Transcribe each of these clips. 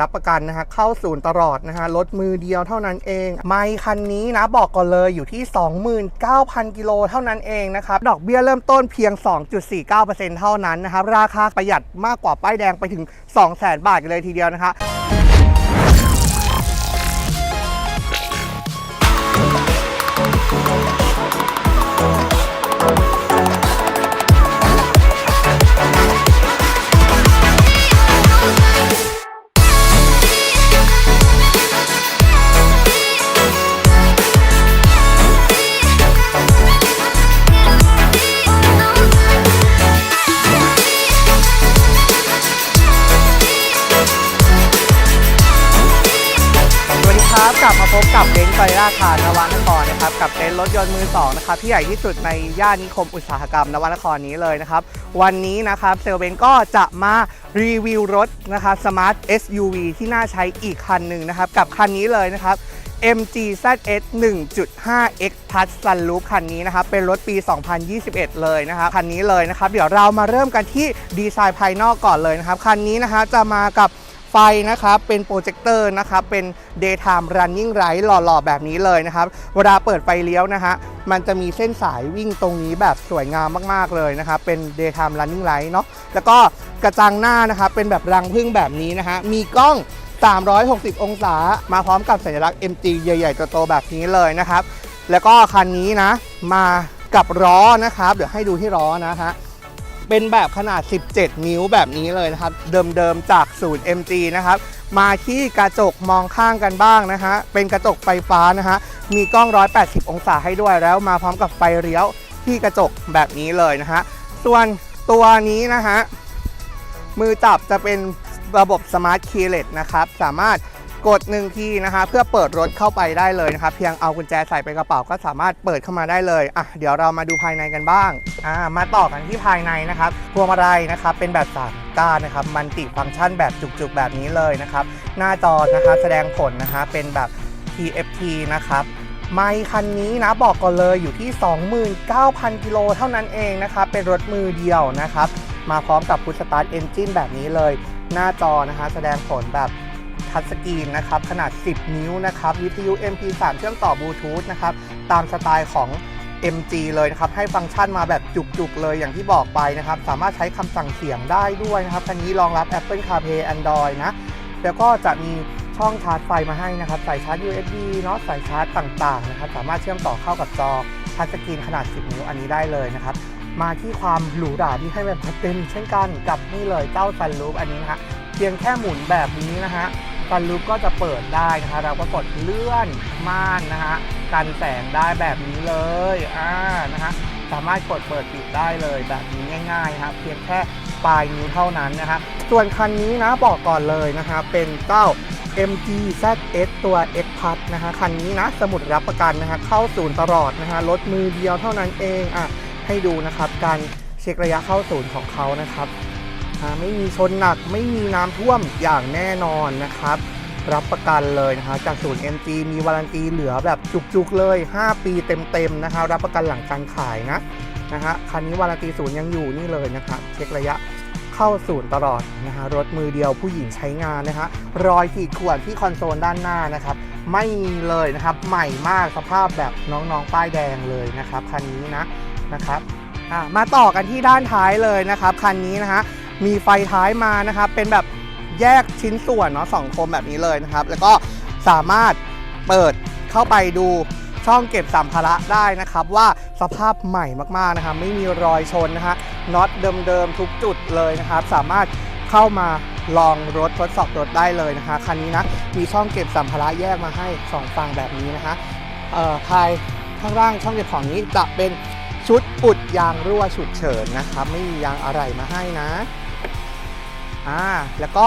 รับประกันนะฮะเข้าศูนย์ตลอดนะฮะรถมือเดียวเท่านั้นเอง ไม่คันนี้นะบอกก่อนเลยอยู่ที่ 29,000 กิโลเท่านั้นเองนะครับ ดอกเบี้ยเริ่มต้นเพียง 2.49%เท่านั้นนะครับ ราคาประหยัดมากกว่าป้ายแดงไปถึง 200,000 บาทเลยทีเดียวนะครับ พบกับเบนซ์ไฟราคานวนครนะครับกับเต็นท์รถยนต์มือสองนะครับที่ใหญ่ที่สุดในย่านนิคมอุตสาหกรรมนวนครนี้เลยนะครับ วันนี้นะครับเซลเบนก็จะมารีวิวรถนะครับ Smart SUV ที่น่าใช้อีกคันหนึ่งนะครับ กับคันนี้เลยนะครับ MG ZS 1.5 X Plus Sunroof คันนี้นะครับ เป็นรถปี 2021 เลยนะครับ คันนี้เลยนะครับ เดี๋ยวเรามาเริ่มกันที่ดีไซน์ภายนอกก่อนเลยนะครับ คันนี้นะคะจะมากับ ไฟนะครับเป็นโปรเจคเตอร์นะครับเป็น daytime running light หล่อๆ แบบนี้เลยนะครับ เวลาเปิดไฟเลี้ยวนะฮะมันจะมีเส้นสายวิ่งตรงนี้แบบสวยงามมากๆเลยนะครับเป็น daytime running light เนาะแล้วก็กระจังหน้านะครับเป็นแบบรังพึ่งแบบนี้นะฮะมีกล้อง 360 องศามาพร้อมกับสัญลักษณ์ MG ใหญ่ๆโตๆแบบนี้เลยนะครับ แล้วก็คันนี้นะมากับล้อนะครับ เดี๋ยวให้ดูที่ล้อนะฮะ เป็นแบบขนาด 17 นิ้วแบบนี้เลยนะครับ เดิมๆจากศูนย์ MG นะครับ มาที่กระจกมองข้างกันบ้างนะฮะ เป็นกระจกไฟฟ้านะฮะ มีกล้อง 180 องศาให้ด้วยแล้วมาพร้อมกับไฟเลี้ยวที่กระจกแบบนี้เลยนะฮะ ส่วนตัวนี้นะฮะ มือจับจะเป็นระบบ Smart Keyless นะครับ สามารถ กดหนึ่งทีนะคะเพื่อเปิดรถเข้าไปได้เลยนะครับเพียงเอากุญแจใส่ไปกระเป๋าก็สามารถเปิดเข้ามาได้เลยอะเดี๋ยวเรามาดูภายในกันบ้างอ่ามาต่อกันที่ภายในนะครับพวงมาลัยนะครับเป็นแบบสามก้านนะครับมันติฟังก์ชันแบบจุกๆแบบนี้เลยนะครับหน้าจอนะคะแสดงผลนะคะเป็นแบบ TFT นะครับไม่คันนี้นะบอกก่อนเลยอยู่ที่ 29,000 กิโลเท่านั้นเองนะครับเป็นรถมือเดียวนะครับมาพร้อมกับ Push Start Engine แบบนี้เลย หน้าจอนะคะแสดงผลแบบ ทัชสกรีนนะครับขนาด 10 นิ้วนะครับวิทยุ MP3 เชื่อมต่อบลูทูธนะครับตามสไตล์ของ MG เลยนะครับให้ฟังก์ชันมาแบบจุกๆ เลยอย่างที่บอกไปนะครับ สามารถใช้คำสั่งเสียงได้ด้วยนะครับคันนี้รองรับ Apple CarPlay Android นะ แล้วก็จะมีช่องชาร์จไฟมาให้นะครับใส่ชาร์จ USB เนาะใส่ชาร์จต่างๆนะครับสามารถเชื่อมต่อเข้ากับจอทัชสกรีนขนาด 10 นิ้วอันนี้ได้เลยนะครับมาที่ความหรูหราที่ให้แบบจัดเต็มเช่นกันกับนี่เลยเจ้าซันรูฟอันนี้นะฮะเพียงแค่หมุนแบบนี้นะฮะ ซันรูฟก็จะเปิดได้นะคะ เราก็กดเลื่อนม่านนะฮะกันแสงได้แบบนี้เลยอ่านะฮะสามารถกดเปิดปิดได้เลยแบบนี้ง่ายๆครับเพียงแค่ปลายนิ้วเท่านั้นนะฮะส่วนคันนี้นะบอกก่อนเลยนะฮะเป็นเจ้า MG ZS ตัว X Plus นะฮะคันนี้นะสมุดรับประกันนะฮะเข้าศูนย์ตลอดนะฮะรถมือเดียวเท่านั้นเองอะให้ดูนะครับการเช็คระยะเข้าศูนย์ของเขานะครับ ไม่มีชนหนักไม่มีน้ำท่วมอย่างแน่นอนนะครับ รับประกันเลยนะคะจากศูนย์ MG มีวารันตีเหลือแบบจุกๆเลย 5 ปีเต็มๆนะคะรับประกันหลังการขายนะนะฮะคันนี้วารันตีศูนย์ยังอยู่นี่เลยนะครับเช็คระยะเข้าศูนย์ตลอดนะฮะรถมือเดียวผู้หญิงใช้งานนะฮะรอยขีดข่วนที่คอนโซลด้านหน้านะครับไม่มีเลยนะครับใหม่มากสภาพแบบน้องๆป้ายแดงเลยนะครับคันนี้นะนะครับมาต่อกันที่ด้านท้ายเลยนะครับคันนี้นะฮะ มีไฟท้ายมานะครับ เป็นแบบแยกชิ้นส่วนเนาะสองคมแบบนี้เลยนะครับ แล้วก็สามารถเปิดเข้าไปดูช่องเก็บสัมภาระได้นะครับ ว่าสภาพใหม่มากๆนะครับ ไม่มีรอยชนนะฮะน็อตเดิมๆทุกจุดเลยนะครับ สามารถเข้ามาลองรถทดสอบรถได้เลยนะคะคันนี้นะมีช่องเก็บสัมภาระแยกมาให้สองฝั่งแบบนี้นะคะเอ่อภายข้างล่างช่องเก็บของนี้จะเป็นชุดอุดยางรั่วฉุกเฉินนะครับ ไม่มียางอะไรมาให้นะ อ่าแล้วก็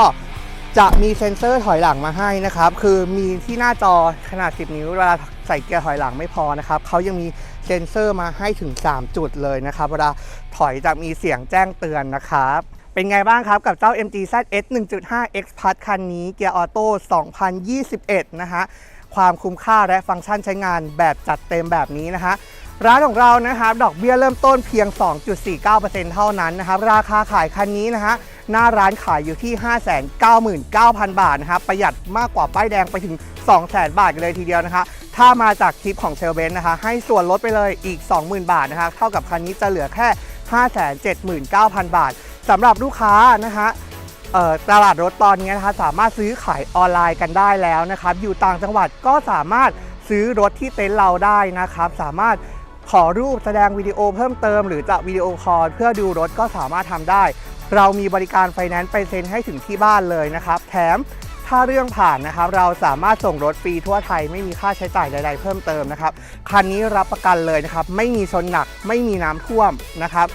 จะมีเซ็นเซอร์ถอยหลังมาให้นะครับ คือมีที่หน้าจอขนาด 10 นิ้วเวลาใส่เกียร์ถอยหลังไม่พอนะครับเขายังมีเซ็นเซอร์มาให้ถึง 3 จุดเลยนะครับ เวลาถอยจะมีเสียงแจ้งเตือนนะครับ เป็นไงบ้างครับกับเจ้า MG ZS 1.5 X Plus คันนี้เกียร์ออโต้ 2021 นะฮะ ความคุ้มค่าและฟังก์ชันใช้งานแบบจัดเต็มแบบนี้นะฮะร้านของเรานะครับ ดอกเบี้ยเริ่มต้นเพียง 2.49%เท่านั้นนะครับ ราคาขายคันนี้นะฮะ หน้าร้านขายอยู่ที่ 599,000 บาทนะครับประหยัดมากกว่าป้ายแดงไปถึง 200,000 บาทกันเลยทีเดียวนะคะถ้ามาจากคลิปของเซลเบนนะคะให้ส่วนลดไปเลยอีก 20,000 บาทนะคะเท่ากับคันนี้จะเหลือแค่ 579,000 บาทสำหรับลูกค้านะคะตลาดรถตอนนี้นะคะสามารถซื้อขายออนไลน์กันได้แล้วนะครับอยู่ต่างจังหวัดก็สามารถซื้อรถที่เต็นท์เราได้นะครับ สามารถ ขอรูปแสดงวิดีโอเพิ่มเติม หรือจะวิดีโอคอลเพื่อดูรถก็สามารถทำได้ เรามีบริการไฟแนนซ์ไปเซ็นให้ถึงที่บ้านเลยนะครับ แถมถ้าเรื่องผ่านนะครับ เราสามารถส่งรถฟรีทั่วไทยไม่มีค่าใช้จ่ายใด ๆ เพิ่มเติมนะครับ คันนี้รับประกันเลยนะครับ ไม่มีชนหนัก ไม่มีน้ำท่วมนะครับ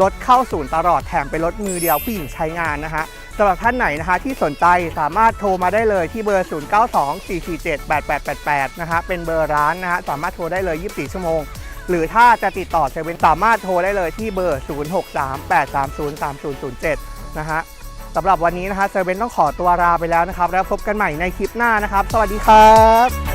รถเข้าศูนย์ตลอดแถมเป็นรถมือเดียวผู้หญิงใช้งานนะฮะสำหรับท่านไหนนะคะที่สนใจสามารถโทรมาได้เลยที่เบอร์ 0924478888 นะฮะเป็นเบอร์ร้านนะฮะสามารถโทรได้เลย 24 ชั่วโมง หรือถ้าจะติดต่อเซเว่นสามารถโทรได้เลยที่เบอร์ 0638303007นะฮะสำหรับวันนี้นะคะเซเว่นต้องขอตัวลาไปแล้วนะครับ แล้วพบกันใหม่ในคลิปหน้านะครับ สวัสดีครับ